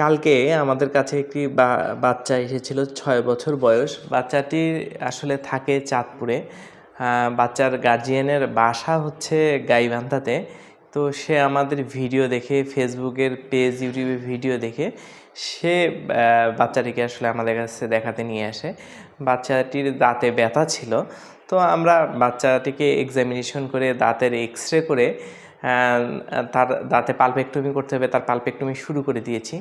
কালকে আমাদের কাছে একটি বাচ্চা এসেছিল ছয় বছর বয়স। বাচ্চাটি আসলে থাকে চাঁদপুরে। বাচ্চার গার্জিয়ানের বাসা হচ্ছে গাইবান্ধাতে। তো সে আমাদের ভিডিও দেখে, ফেসবুকের পেজ ইউটিউবে ভিডিও দেখে সে বাচ্চাটিকে আসলে আমাদের কাছে দেখাতে নিয়ে আসে। বাচ্চাটির দাঁতে ব্যথা ছিল। তো আমরা বাচ্চাটিকে এক্সামিনেশন করে দাঁতের এক্স রে করে তার দাঁতে পালপেক্টমি করতে হবে, তার পালপেক্টমি শুরু করে দিয়েছি।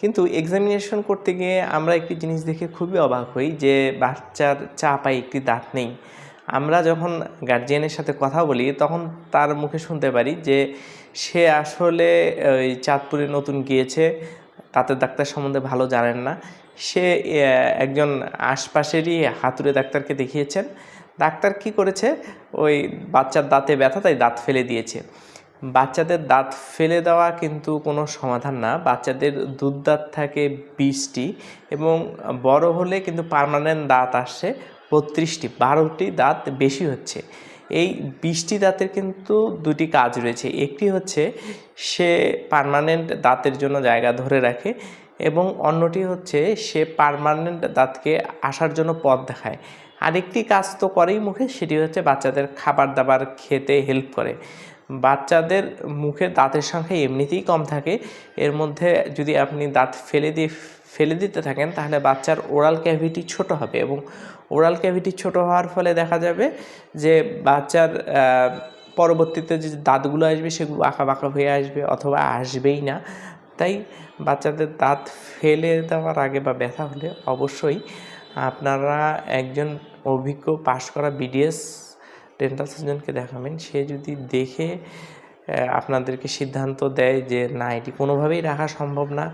কিন্তু এক্সামিনেশন করতে গিয়ে আমরা একটি জিনিস দেখে খুবই অবাক হই যে বাচ্চার চা পায়ে একটি দাঁত নেই। আমরা যখন গার্জিয়ানের সাথে কথা বলি, তখন তার মুখে শুনতে পারি যে সে আসলে ওই চাঁদপুরে নতুন গিয়েছে দাঁতের ডাক্তার সম্বন্ধে ভালো জানেন না। সে একজন আশপাশেরই হাতুড়ে ডাক্তারকে দেখিয়েছেন। ডাক্তার কি করেছে? ওই বাচ্চার দাঁতে ব্যথা, তাই দাঁত ফেলে দিয়েছে। বাচ্চাদের দাঁত ফেলে দেওয়া কিন্তু কোনো সমাধান না। বাচ্চাদের দুধ দাঁত থাকে বিশটি এবং বড় হলে কিন্তু পার্মানেন্ট দাঁত আসছে বত্রিশটি, বারোটি দাঁত বেশি হচ্ছে। এই বিশটি দাঁতের কিন্তু দুটি কাজ রয়েছে। একটি হচ্ছে সে পার্মানেন্ট দাঁতের জন্য জায়গা ধরে রাখে এবং অন্যটি হচ্ছে সে পার্মানেন্ট দাঁতকে আসার জন্য পথ দেখায়। আরেকটি কাজ তো করেই মুখে, সেটি হচ্ছে বাচ্চাদের খাবার দাবার খেতে হেল্প করে। বাচ্চাদের মুখে দাঁতের সংখ্যা এমনিতেই কম থাকে। এর মধ্যে যদি আপনি দাঁত ফেলে দিয়ে, ফেলে দিতে থাকেন, তাহলে বাচ্চার ওরাল ক্যাভিটি ছোট হবে এবং ওরাল ক্যাভিটি ছোট হওয়ার ফলে দেখা যাবে যে বাচ্চার পরবর্তীতে যে দাঁতগুলো আসবে, সেগুলো আঁকা বাঁকা হয়ে আসবে অথবা আসবেই না। তাই বাচ্চাদের দাঁত ফেলে দেওয়ার আগে বা ব্যথা হলে অবশ্যই আপনারা একজন অভিজ্ঞ পাশ করা বিডিএস ডেন্টাল সার্জনকে দেখাবেন, সে যদি দেখে আপনাদেরকে সিদ্ধান্ত দেয় যে না, এটি কোনোভাবেই রাখা সম্ভব না,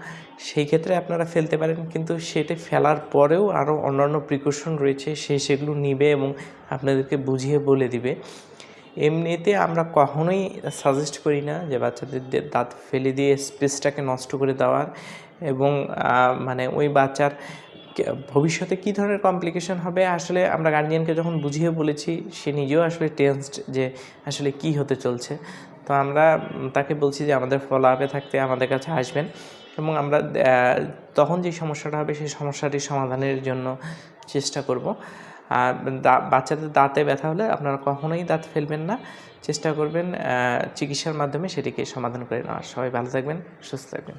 সেই ক্ষেত্রে আপনারা ফেলতে পারেন। কিন্তু সেটা ফেলার পরেও আরও অন্যান্য প্রিকশন রয়েছে, সে সেগুলো নিবে এবং আপনাদেরকে বুঝিয়ে বলে দিবে। এমনিতে আমরা কখনোই সাজেস্ট করি না যে বাচ্চাদের দাঁত ফেলে দিয়ে স্পেসটাকে নষ্ট করে দেওয়ার এবং মানে ওই বাচ্চার ভবিষ্যতে কী ধরনের কমপ্লিকেশন হবে? আসলে আমরা গার্জিয়ানকে যখন বুঝিয়ে বলেছি, সে নিজেও আসলে টেন্সড যে আসলে কি হতে চলছে। তো আমরা তাকে বলছি যে আমাদের ফলো আপে থাকতে আমাদের কাছে আসবেন এবং আমরা তখন যে সমস্যাটা হবে সেই সমস্যাটি সমাধানের জন্য চেষ্টা করব। আর বাচ্চাদের দাঁতে ব্যথা হলে আপনারা কখনোই দাঁত ফেলবেন না। চেষ্টা করবেন চিকিৎসার মাধ্যমে সেটিকে সমাধান করে নেওয়ার। সবাই ভালো থাকবেন, সুস্থ থাকবেন।